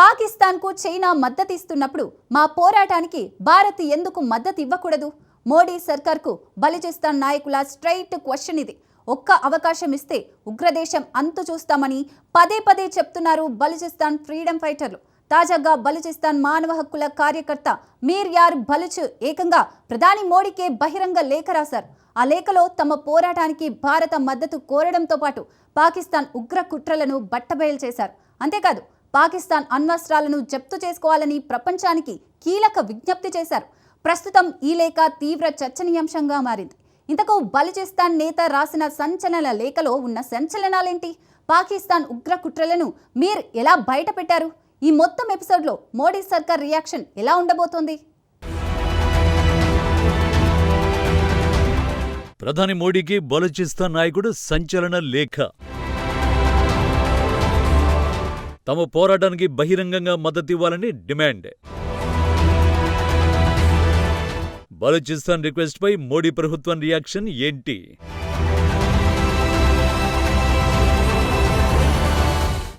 పాకిస్తాన్కు చైనా మద్దతిస్తున్నప్పుడు మా పోరాటానికి భారత్ ఎందుకు మద్దతు ఇవ్వకూడదు మోడీ సర్కార్కు బలిచిస్తాన్ నాయకుల స్ట్రైట్ క్వశ్చన్ ఇది. ఒక్క అవకాశం ఇస్తే ఉగ్రదేశం అంతు చూస్తామని పదే పదే చెప్తున్నారు బలిచిస్తాన్ ఫ్రీడమ్ ఫైటర్లు. తాజాగా బలుచిస్తాన్ మానవ హక్కుల కార్యకర్త మీర్ యార్ బలుచ్ ఏకంగా ప్రధాని మోడీకే బహిరంగ లేఖ రాశారు. ఆ లేఖలో తమ పోరాటానికి భారత మద్దతు కోరడంతో పాటు పాకిస్తాన్ ఉగ్ర కుట్రలను బట్టబయలు చేశారు. అంతేకాదు పాకిస్తాన్ అణ్వస్త్రాలను జప్తు చేసుకోవాలని ప్రపంచానికి కీలక విజ్ఞప్తి చేశారు. ప్రస్తుతం ఈ లేఖ తీవ్ర చర్చనీయాంశంగా మారింది. ఇంతకు బలుచిస్తాన్ నేత రాసిన సంచలన లేఖలో ఉన్న సంచలనాలేంటి? పాకిస్తాన్ ఉగ్ర కుట్రలను మీర్ ఎలా బయట పెట్టారు ఈ మొత్తం ఎపిసోడ్లో మోడీ సర్కార్ రియాక్షన్ ఎలా ఉండబోతోంది? ప్రధాని మోడీకి బలూచిస్తాన్ నాయకుడు సంచలన లేఖ. తమ పోరాటానికి బహిరంగంగా మద్దతివ్వాలని డిమాండ్. బలూచిస్తాన్ రిక్వెస్ట్పై మోడీ ప్రభుత్వం రియాక్షన్ ఏంటి?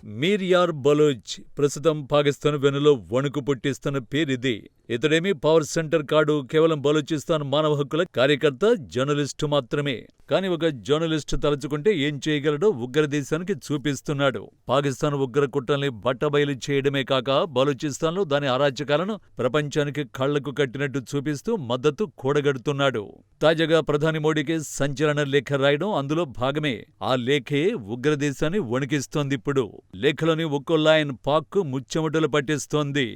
మీర్ యార్ బలూచ్ ప్రస్తుతం పాకిస్తాన్ వెనులో వణుకు పుట్టిస్తున్న పేరిది. ఇతడేమీ పవర్ సెంటర్ కాడు కేవలం బలూచిస్తాన్ మానవ హక్కుల కార్యకర్త జర్నలిస్టు మాత్రమే. కానీ ఒక జర్నలిస్టు తలుచుకుంటే ఏం చేయగలడో ఉగ్రదేశానికి చూపిస్తున్నాడు. పాకిస్తాన్ ఉగ్ర కుట్రల్ని బట్టబయలు చేయడమే కాక బలూచిస్తాన్లో దాని అరాచకాలను ప్రపంచానికి కళ్ళకు కట్టినట్టు చూపిస్తూ మద్దతు కూడగడుతున్నాడు. తాజాగా ప్రధాని మోడీకి సంచలన లేఖ రాయడం అందులో భాగమే. ఆ లేఖే ఉగ్రదేశాన్ని వణికిస్తోందిప్పుడు. లేఖలోని ఒక్కో లైన్ పాక్కు ముచ్చెమటలు పట్టిస్తోంది.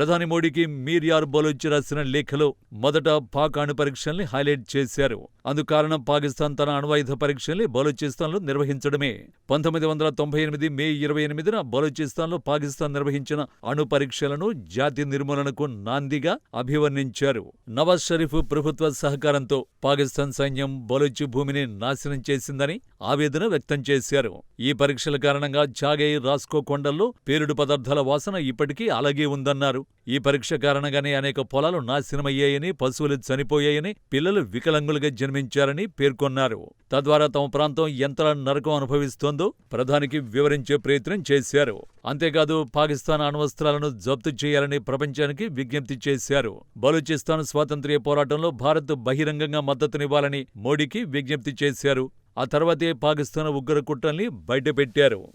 ప్రధాని మోడీకి మీర్ యార్ బలోచ్ రాసిన లేఖలో మొదట పాక్ అణు పరీక్షల్ని హైలైట్ చేశారు. అందుకారణం పాకిస్తాన్ తన అణ్వాయుధ పరీక్షల్ని బలోచిస్తాన్లో నిర్వహించడమే. పంతొమ్మిది వందల తొంభై ఎనిమిది మే ఇరవై ఎనిమిదిన బలోచిస్తాన్లో పాకిస్తాన్ నిర్వహించిన అణు పరీక్షలను జాతి నిర్మూలనకు నాందిగా అభివర్ణించారు. నవాజ్ షరీఫ్ ప్రభుత్వ సహకారంతో పాకిస్తాన్ సైన్యం బలోచి భూమిని నాశనం చేసిందని ఆవేదన వ్యక్తం చేశారు. ఈ పరీక్షల కారణంగా చాగై రాస్కో కొండల్లో పేలుడు పదార్థాల వాసన ఇప్పటికీ అలాగే ఉందన్నారు. ఈ పరీక్ష కారణంగానే అనేక పొలాలు నాశనమయ్యాయని పశువులు చనిపోయాయని పిల్లలు వికలాంగులుగా జన్మించారని పేర్కొన్నారు. తద్వారా తమ ప్రాంతం ఎంత నరకం అనుభవిస్తోందో ప్రధానికి వివరించే ప్రయత్నం చేశారు. అంతేకాదు పాకిస్తాన్ అణ్వస్త్రాలను జప్తు చేయాలని ప్రపంచానికి విజ్ఞప్తి చేశారు. బలూచిస్తాన్ స్వాతంత్ర్య పోరాటంలో భారత్ బహిరంగంగా మద్దతునివ్వాలని మోడీకి విజ్ఞప్తి చేశారు. ఆ తర్వాతే పాకిస్తాన్ ఉగ్ర కుట్రల్ని బయటపెట్టారు.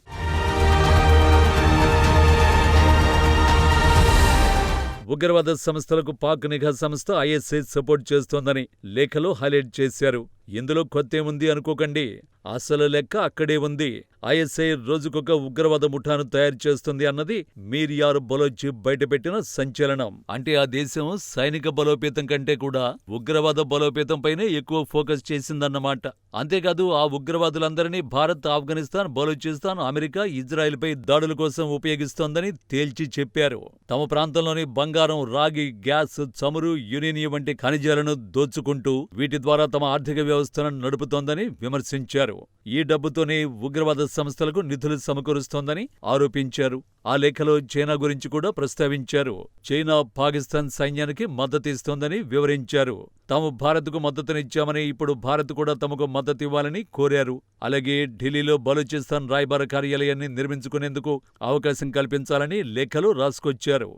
ఉగ్రవాద సంస్థలకు పాక్ నిఘా సంస్థ ఐఎస్ఐ సపోర్ట్ చేస్తోందని లేఖలో హైలైట్ చేశారు. ఇందులో కొత్తేముంది అనుకోకండి. అసలు లెక్క అక్కడే ఉంది. ఐఎస్ఐ రోజుకొక ఉగ్రవాద ముఠాను తయారు చేస్తుంది అన్నది మీరియారు బలోచి బయటపెట్టిన సంచలనం. అంటే ఆ దేశం సైనిక బలోపేతం కంటే కూడా ఉగ్రవాద బలోపేతంపైనే ఎక్కువ ఫోకస్ చేసిందన్నమాట. అంతేకాదు ఆ ఉగ్రవాదులందరినీ భారత్ ఆఫ్ఘనిస్తాన్ బలూచిస్తాన్ అమెరికా ఇజ్రాయెల్పై దాడుల కోసం ఉపయోగిస్తోందని తేల్చి చెప్పారు. తమ ప్రాంతంలోని బంగారం రాగి గ్యాస్ చమురు యురేనియం వంటి ఖనిజాలను దోచుకుంటూ వీటి ద్వారా తమ ఆర్థిక వ్యవస్థను నడుపుతోందని విమర్శించారు. ఈ డబ్బుతోనే ఉగ్రవాద సంస్థలకు నిధులు సమకూరుస్తోందని ఆరోపించారు. ఆ లేఖలో చైనా గురించి కూడా ప్రస్తావించారు. చైనా పాకిస్తాన్ సైన్యానికి మద్దతిస్తోందని వివరించారు. తాము భారత్కు మద్దతునిచ్చామని ఇప్పుడు భారత్ కూడా తమకు మద్దతివ్వాలని కోరారు. అలాగే ఢిల్లీలో బలూచిస్తాన్ రాయబార కార్యాలయాన్ని నిర్మించుకునేందుకు అవకాశం కల్పించాలని లేఖలు రాసుకొచ్చారు.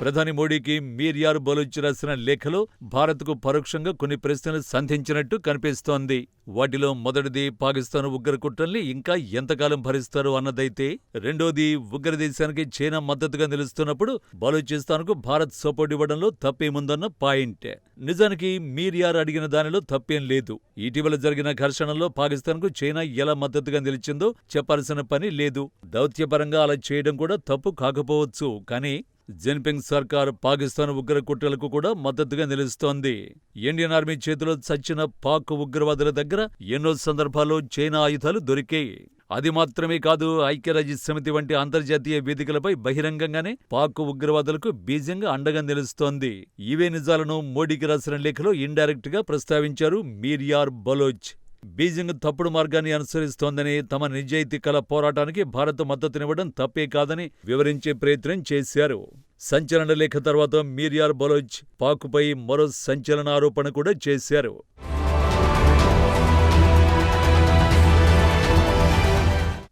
ప్రధాని మోడీకి మీర్యార్ బలూచ్ రాసిన లేఖలో భారత్కు పరోక్షంగా కొన్ని ప్రశ్నలు సంధించినట్టు కనిపిస్తోంది. వాటిలో మొదటిది పాకిస్తాన్ ఉగ్ర కుట్రల్ని ఇంకా ఎంతకాలం భరిస్తారు అన్నదైతే రెండోది ఉగ్రదేశానికి చైనా మద్దతుగా నిలుస్తున్నప్పుడు బలూచిస్తాన్కు భారత్ సపోర్ట్ ఇవ్వడంలో తప్పేముందన్న పాయింట్. నిజానికి మీర్యార్ అడిగిన దానిలో తప్పేం లేదు. ఇటీవల జరిగిన ఘర్షణలో పాకిస్తాన్కు చైనా ఎలా మద్దతుగా నిలిచిందో చెప్పాల్సిన పని లేదు. దౌత్యపరంగా అలా చేయడం కూడా తప్పు కాకపోవచ్చు. కానీ జిన్పింగ్ సర్కార్ పాకిస్తాన్ ఉగ్ర కుట్రలకు కూడా మద్దతుగా నిలుస్తోంది. ఇండియన్ ఆర్మీ చేతిలో చచ్చిన పాక్ ఉగ్రవాదుల దగ్గర ఎన్నో సందర్భాల్లో చైనా ఆయుధాలు దొరికాయి. అది మాత్రమే కాదు ఐక్యరాజ్య సమితి వంటి అంతర్జాతీయ వేదికలపై బహిరంగంగానే పాక్ ఉగ్రవాదులకు బీజంగా అండగా నిలుస్తోంది. ఇవే నిజాలను మోడీకి రాసిన లేఖలో ఇండైరెక్ట్గా ప్రస్తావించారు మీర్యార్ బలోచ్. బీజింగ్ తప్పుడు మార్గాన్ని అనుసరిస్తోందని తమ నిజాయితీ కల పోరాటానికి భారత్ మద్దతునివ్వడం తప్పే కాదని వివరించే ప్రయత్నం చేశారు. సంచలన లేఖ తర్వాత మీరియార్ బలోచ్ పాకుపై మరో సంచలన ఆరోపణ కూడా చేశారు.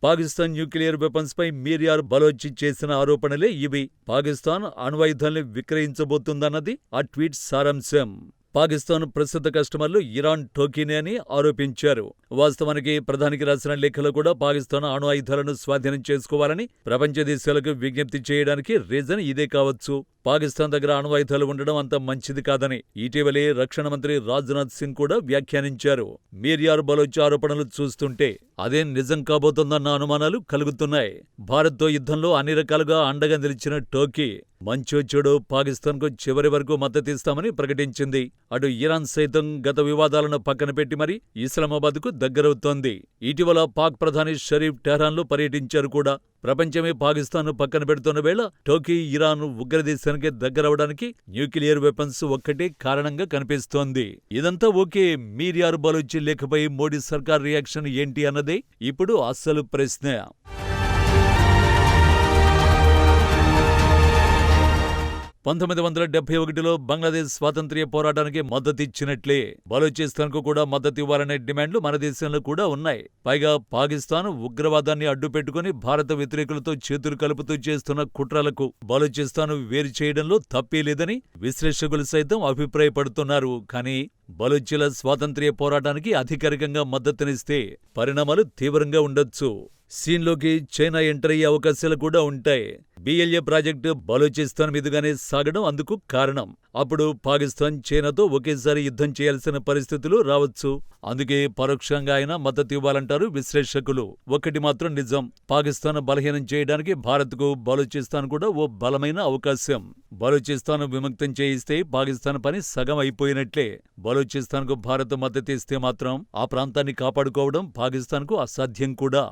పాకిస్తాన్ న్యూక్లియర్ వెపన్స్పై మీర్యార్ బలోచి చేసిన ఆరోపణలే ఇవి. పాకిస్తాన్ అణ్వాయుధాల్ని విక్రయించబోతుందన్నది ఆ ట్వీట్ సారాంశం. పాకిస్తాన్ ప్రసిద్ధ కస్టమర్లు ఇరాన్ టోకీనే అని ఆరోపించారు. వాస్తవానికి ప్రధానికి రాసిన లేఖలో కూడా పాకిస్తాన్ అణు ఆయుధాలను స్వాధీనం చేసుకోవాలని ప్రపంచ దేశాలకు విజ్ఞప్తి చేయడానికి రీజన్ ఇదే కావచ్చు. పాకిస్తాన్ దగ్గర అణ్వాయుధాలు ఉండడం అంత మంచిది కాదని ఇటీవలే రక్షణ మంత్రి రాజ్నాథ్ సింగ్ కూడా వ్యాఖ్యానించారు. మీర్యార్ బలోచ్ ఆరోపణలు చూస్తుంటే అదేం నిజం కాబోతోందన్న అనుమానాలు కలుగుతున్నాయి. భారత్తో యుద్ధంలో అన్ని రకాలుగా అండగా నిలిచిన టోకీ మంచో చెడో పాకిస్తాన్కు చివరి వరకు మద్దతిస్తామని ప్రకటించింది. అటు ఇరాన్ సైతం గత వివాదాలను పక్కన పెట్టి ఇస్లామాబాద్కు దగ్గరవుతోంది. ఇటీవల పాక్ ప్రధాని షరీఫ్ టెహ్రాన్లు పర్యటించారు కూడా. ప్రపంచమే పాకిస్తాన్ను పక్కన పెడుతున్న వేళ టోకీ ఇరాన్ ఉగ్రదేశానికి దగ్గరవడానికి న్యూక్లియర్ వెపన్స్ ఒక్కటే కారణంగా కనిపిస్తోంది. ఇదంతా ఓకే మీర్యార్ బలోచి లేఖపై మోడీ సర్కార్ రియాక్షన్ ఏంటి అన్నదే ఇప్పుడు అస్సలు ప్రశ్న. పంతొమ్మిది వందల డెబ్బై ఒకటిలో బంగ్లాదేశ్ స్వాతంత్ర్య పోరాటానికి మద్దతిచ్చినట్లే బలూచిస్తాన్కు కూడా మద్దతివ్వాలనే డిమాండ్లు మన దేశంలో కూడా ఉన్నాయి. పైగా పాకిస్తాన్ ఉగ్రవాదాన్ని అడ్డుపెట్టుకుని భారత వ్యతిరేకులతో చేతులు కలుపుతూ చేస్తున్న కుట్రలకు బలూచిస్తాన్ వేరు చేయడంలో తప్పే లేదని విశ్లేషకులు సైతం అభిప్రాయపడుతున్నారు. కానీ బలూచీల స్వాతంత్ర్య పోరాటానికి అధికారికంగా మద్దతునిస్తే పరిణామాలు తీవ్రంగా ఉండొచ్చు. సీన్లోకి చైనా ఎంటర్ అయ్యే అవకాశాలు కూడా ఉంటాయి. బిఎల్ఏ ప్రాజెక్టు బలూచిస్తాన్ మీదుగానే సాగడం అందుకు కారణం. అప్పుడు పాకిస్తాన్ చైనాతో ఒకేసారి యుద్ధం చేయాల్సిన పరిస్థితులు రావచ్చు. అందుకే పరోక్షంగా ఆయన మద్దతు ఇవ్వాలంటారు విశ్లేషకులు. ఒకటి మాత్రం నిజం పాకిస్తాన్ బలహీనం చేయడానికి భారత్కు బలూచిస్తాన్ కూడా ఓ బలమైన అవకాశం. బలూచిస్తాన్ విముక్తం చేయిస్తే పాకిస్తాన్ పని సగం అయిపోయినట్లే. బలూచిస్తాన్కు భారత్ మద్దతు ఇస్తే మాత్రం ఆ ప్రాంతాన్ని కాపాడుకోవడం పాకిస్తాన్కు అసాధ్యం కూడా.